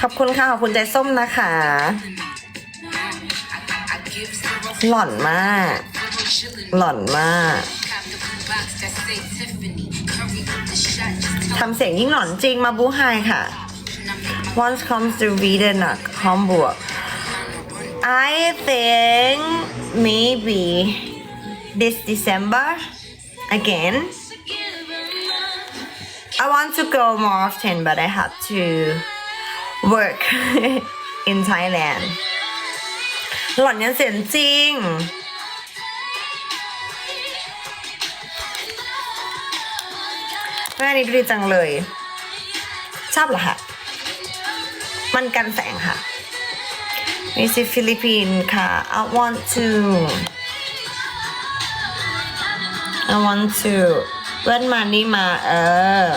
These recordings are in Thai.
ขอบคุณค่ะ ขอบคุณใจส้มนะคะ หล่อนมาก หล่อนมากทำเสียงยิ่งหล่อนจริงมาบูไฮค่ะ Once comes to Sweden อะ Hamburg I think maybe this December again I want to go more often but I have to work in Thailand หล่อนยังเสียงจริง แม่นี้ดูดีจังเลย ชอบเหรอคะ มันกันแสงค่ะมิสฟิลิปปินส์ค่ะ I want to I want to เว้นมานี่มา เออ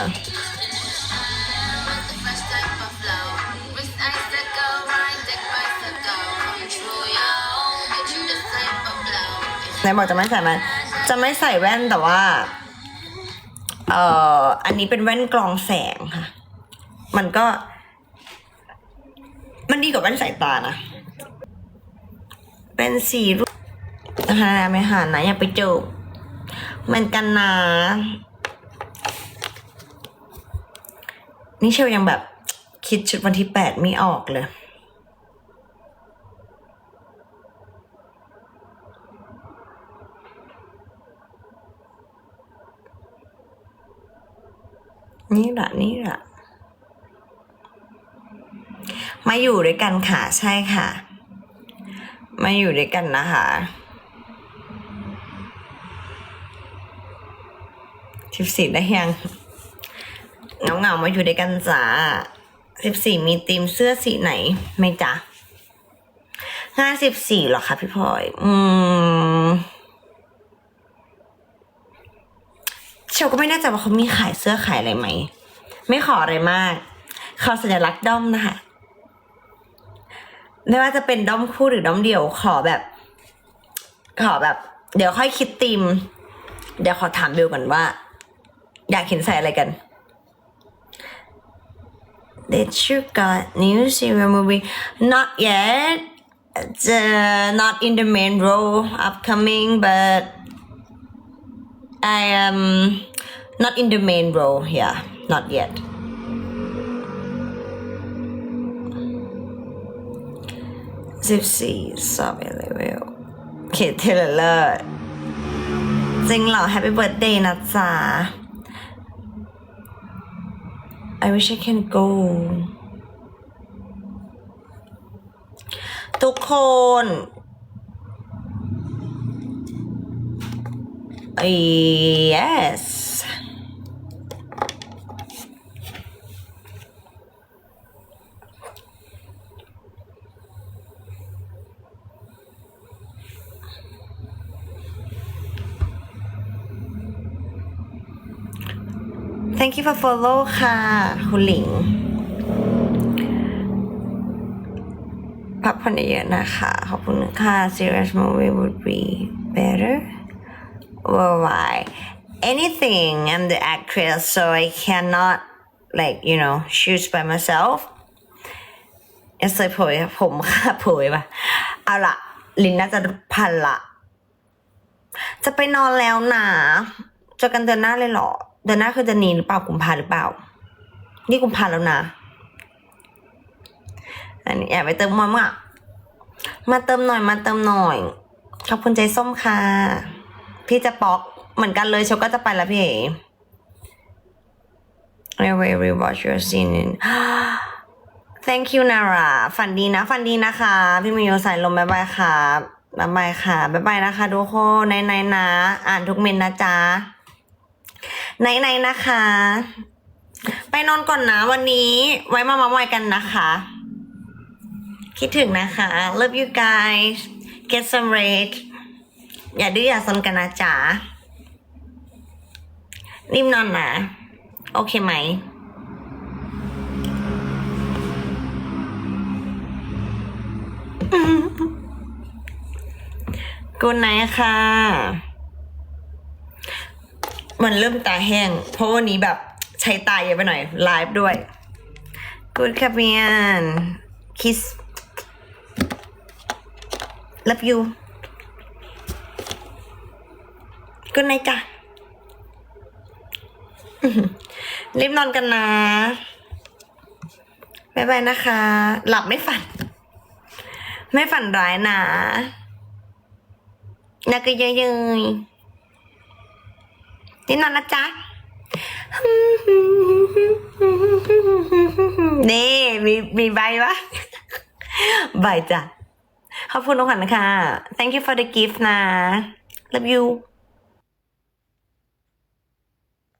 ไหนบอกจะไม่ใส่มัน จะไม่ใส่แว่นแต่ว่า เอ่อ อันนี้เป็นแว่นกรองแสงค่ะ มันก็ มันดีกว่าแว่นสายตานะ เป็นสีรูปนะคะไม่หานะอย่าไปจูบ เหมือนกันนะนี่เชลยังแบบคิดชุดวันที่แปดไม่ออกเลยนี่แหละนี่แหละมาอยู่ด้วยกันค่ะ ใช่ค่ะ มาอยู่ด้วยกันนะคะ สิบสี่ได้ยังเงาเงามาอยู่ด้วยกันจ้าสิบสี่มีธีมเสื้อสีไหนไม่จ้ะห้าสิบสี่หรอคะพี่พลอย อืมเชลก็ไม่แน่ใจว่าเขามีขายเสื้อขายอะไรไหม ไม่ขออะไรมาก ขอสัญลักษณ์ด้อมนะคะไม่ว่าจะเป็นด้อมคู่หรือด้อมเดี่ยวขอแบบ ขอแบบ เดี๋ยวค่อยคิดตีม เดี๋ยวขอถามเบลก่อนว่า อยากเห็นใส่อะไรกัน Did you got new serial movie? Not yet. It's, uh, not in the main role upcoming, but I am not in the main role. Yeah, not yet. สิบสี่สอบเลเวลเคทเทเลอร์จริงเหรอ Happy Birthday นะจ๊ะ I wish I can go ทุกคน Yes. Thank you for follow ค่ะ คุณหลิงพักผ่อนเยอะๆนะคะ ขอบคุณค่ะ serious movie would be better worldwide. Anything. I'm the actress, so I cannot, like, you know, choose by myself. เอสเลยโผยผมค่ะโผยปะเอาละลินน่าจะพันละ จะไปนอนแล้วนะเจอกันเดือนหน้าเลยเหรอ เดือนหน้าคือเดือนนี้หรือเปล่ากุมภาหรือเปล่า นี่กุมภาแล้วนะ อันนี้แอบไปเติมมาเมื่อมาเติมหน่อยมาเติมหน่อย ขอบคุณใจส้มค่ะ พี่จะป๊อกเหมือนกันเลยโชก็จะไปแล้วพี่เอ๋ I will rewatch your scene in Thank you Nara ฝันดีนะ ฝันดีนะคะ พี่มิโยสายลมบ๊ายบายค่ะบ๊ายบายค่ะบ๊ายบายนะคะทุกคนในในนะ อ่านทุกเมนนะจ๊ะ ในในๆนะคะ ไปนอนก่อนนะวันนี้ ไว้มามาไว้กันนะคะ คิดถึงนะคะ love you guys get some rest อย่าดื้ออย่าซนกันนะจ๊ะรีบนอนนะ โอเคไหมกูไนค่ะ มันเริ่มตาแห้ง เพราะวันนี้แบบใช้ตาเยอะไปหน่อยไลฟ์ด้วย Good ค่ะเพียน kiss love you Good night จ้ะรีบนอนกันนะบ๊ายบายนะคะ หลับไม่ฝัน ไม่ฝันร้ายนะนักก็เยยๆ นี่นอนนะจ๊ะนี่มีมีใบวะใบจ้ะขอบคุณทุกคนนะคะ thank you for the gift นะ love you